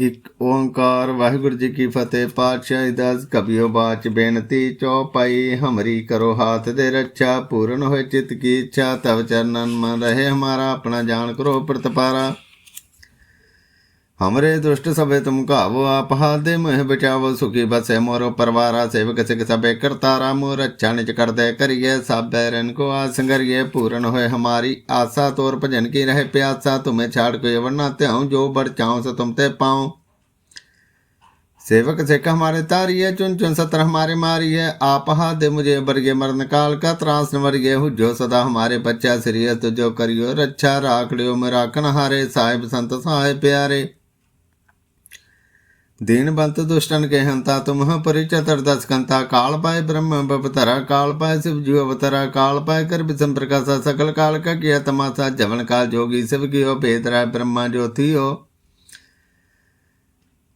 ਇਕ ਓੰਕਾਰ, ਵਾਹਿਗੁਰੂ ਜੀ ਕੀ ਫਤਿਹ। ਪਾਤਸ਼ਾਹੀ ਦਾਸ ਕਬਿਓ ਬਾਚ ਬੇਨਤੀ, ਚੌਪਾਈ, ਹਮਰੀ ਕਰੋ ਹਾਥ ਦੇ ਰੱਛਾ, ਪੂਰਨ ਹੋਏ ਚਿਤ ਕੀ ਇੱਛਾ, ਤਵ ਚਰਨਨ ਮਨ ਰਹੇ ਹਮਾਰਾ, ਆਪਣਾ ਜਾਣ ਕਰੋ ਪ੍ਰਤਪਾਰਾ। हमरे दुष्ट सबे तुम कावो आप हाथ दे मोह बचावो सुखी बसे मोरो परवारा सेवक सिख सबे करतारा मोर अच्छा निच कर दे करिए सब बैरन को आसंगरिए पूर्ण होए हमारी आशा तोर भजन की रहे प्यासा तुम्हें छाड़ को वरना त्याऊं जो बढ़ चाहूं सो तुम ते पाऊं सेवक सिख हमारे तारी है चुन चुन सत्र हमारे मारी है आप हाथ दे मुझे बरगे मरण काल का त्रास न वर्गे हूँ जो सदा हमारे बच्चा श्रीय तो जो करियो रक्षा राख लियो मैं राखन हारे साहिब संत सहाय प्यारे दीन बंत दुष्टन के हंता तुम परिचय दस कंता काल पाए ब्रह्म बपतरा काल पाए शिव जीव अवतरा काल पाए कर विषम प्रकाशा सकल काल का किया तमाशा जवन काल जोगी शिव की हो भेद राय ब्रह्मा ज्योति हो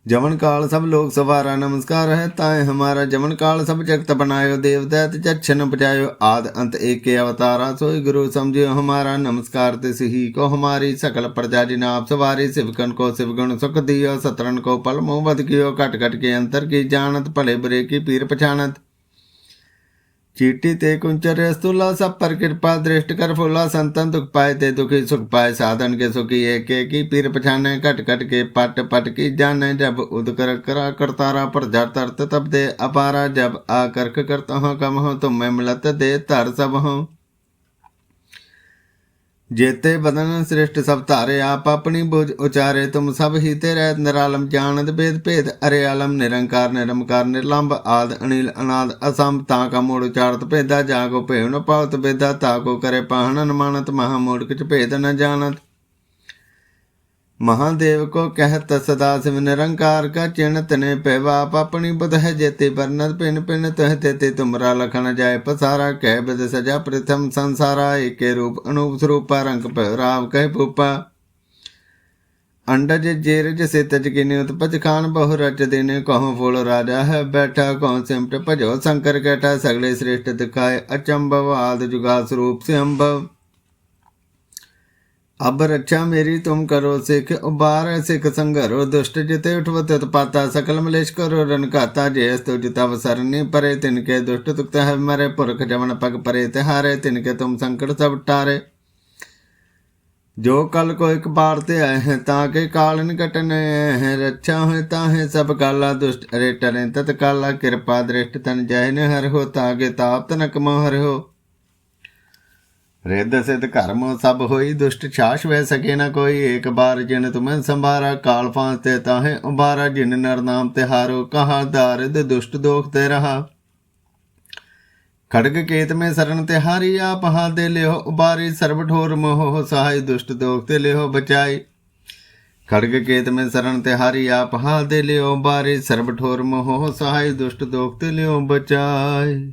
ਜਮਨ ਕਾਲ ਸਭ ਲੋਕ ਸਵਾਰਾ ਨਮਸਕਾਰ ਹੈ ਤਾਏ ਹਮਾਰਾ ਜਮਨ ਕਾਲ ਸਭ ਜਗਤ ਬਨਾਇਓ ਦੇਵਦੈਤ ਚਛਨ ਪਚਾਇਓ ਆਦ ਅੰਤ ਏਕੇ ਅਵਤਾਰਾ। ਸੋਈ ਗੁਰੂ ਸਮਝਿਓ ਹਮਾਰਾ ਨਮਸਕਾਰ ਤੇ ਸਹੀ ਕੋ ਹਮਾਰੀ ਸਕਲ ਪ੍ਰਜਾ ਜਿਨ ਆਪ ਸਵਾਰੀ ਸਿਵਕਨ ਕੋ ਸਿਵਗਣ ਸੁਖ ਦਿਓ ਸਤਰਨ ਕੋ ਪਲ ਮੋਹ ਵਧ ਕਿਓ, ਘਟ ਘਟ ਕੇ ਅੰਤਰ ਕੀ ਜਾਣਤ, ਭਲੇ ਬਰੇ ਕੀ ਪੀਰ ਪਛਾਣਤ। ਚੀਟੀ ਤੇ ਕੁੰਚਰ ਰਸਤੁਲਾ ਸਭ ਪਰ ਕਿਰਪਾ ਦ੍ਰਿਸ਼ਟ ਕਰ ਫੁਲਾ ਸੰਤਨ ਦੁਖ ਪਾਏ ਤੇ ਦੁਖੀ ਸੁਖ ਪਾਏ, ਸਾਧਨ ਕੇ ਸੁਖੀ ਏਕ ਏਕੀ ਪੀਰ ਪਛਾਨੈ ਘਟ ਘਟ ਕੇ ਪਟ ਪਟ ਕੀ ਜਾਣੈ, ਜਬ ਉਦਕਰ ਕਰਾ ਕਰਤਾਰਾ ਪਰ ਜਰ ਤਰਤ ਤਬ ਦੇ ਅਪਾਰਾ ਜਬ ਆ ਕਰਕ ਕਰਤਾ ਹਾਂ, ਕਮ ਹਾਂ, ਤੁਮ ਮੈਂ ਮਿਲਤ ਦੇ ਧਰ ਸਭ ਹਾਂ। ਜੇਤੇ ਬਦਨ ਸ੍ਰਿਸ਼ਟ ਸਭ ਧਾਰੇ, ਆਪ ਆਪਣੀ ਬੁਝ ਉਚਾਰੇ, ਤੁਮ ਸਭ ਹੀ ਤੇ ਰਹਿਤ ਨਿਰਾਲਮ ਜਾਣਤ ਭੇਦ ਭੇਦ ਅਰੇ ਆਲਮ ਨਿਰੰਕਾਰ ਨਿਰਮਕਾਰ ਨਿਰਲੰਭ ਆਦ ਅਨਿਲ ਅਨਾਦ, ਅਸੰਭ, ਤਾ ਕਾ ਮੋੜ ਉਚਾਰਤ ਭੇਦਾ ਜਾਗੋ ਭੇਉ ਨ ਪਾਵਤ ਬੇਦਾ, ਤਾ ਕੋ ਕਰੇ ਪਾਹਣ ਅਨਮਾਨਤ, ਮਹਾ ਮੋੜ ਕਿਚ ਭੇਦ ਨ ਜਾਣਤ। महादेव को कहत सदा शिव निरंकार का चिन्ह तने पेवा आप अपनी बुध है जेते बरनत पिन पिन तह तेते तुमरा लखन जाय पसारा कह बिद सजा प्रथम संसारा एके रूप अनूप स्वरूपा रंग राव कह भूपा अंडज जेरज से तज किने उत्पज खान बहु रच देने कहो फूल राजा है बैठा कहो सिमट भजो शंकर कैठा सगले श्रेष्ठ दिखाए अचंभव आद जुगा स्वरूप से अंभव अब रक्षा मेरी तुम करो सिख उबार सिख संघरो दुष्ट जिते उठवत पाता सकल मलेश करो रन खाता जयस तो जिता सरनी परे तिनके दुष्ट तुक्त है मरे पुरख जमन पग परे तिहारे तिनके तुम संकट सब टारे जो कल को एक बार ते आए हैं ताके काल निकटन हैं रक्षा है ताहे सब काला दुष्ट अरे टरे तत्काला कृपा दृष्ट तन जय न हर हो तागे ताप तनक ਰਿੱਧ ਸਿੱਧ ਕਰਮ ਸਭ ਹੋਈ, ਦੁਸ਼ਟ ਛਾਸ਼ ਵਹਿ ਸਕੇ ਨਾ ਕੋਈ। ਏਕ ਬਾਰ ਜਿਨ ਤੁਮੈ ਸੰਭਾਰਾ, ਕਾਲ ਫਾਂਸ ਤੇ ਤਾਹੇ ਉਬਾਰਾ ਜਿਨ ਨਰ ਨਾਮ ਤੇ ਹਾਰੋ, ਕਹਾ ਦਾਰਦ ਦੁਸ਼ਟ ਦੋਖ ਤੇ ਰਹਾ। ਖੜਗ ਕੇਤ ਮੇ ਸਰਨ ਤੇ ਹਾਰੀ, ਆਪ ਹਾਦੇ ਲਿਓ ਉਬਾਰੀ। ਸਰਬ ਠੋਰ ਮੋਹ ਸਹਾਈ, ਦੁਸ਼ਟ ਦੋਖ ਤੇ ਲਿਓ ਬਚਾਈ। ਖੜਗ ਕੇਤ ਮੇ ਸਰਨ ਤੇ ਹਾਰੀ, ਆਪ ਹਾਦੇ ਲਿਓ ਬਾਰੀ ਸਰਬ ਠੋਰ ਮੋਹ ਸਹਾਈ, ਦੁਸ਼ਟ ਦੋਖ ਤੇ ਲਿਓ ਬਚਾਈ।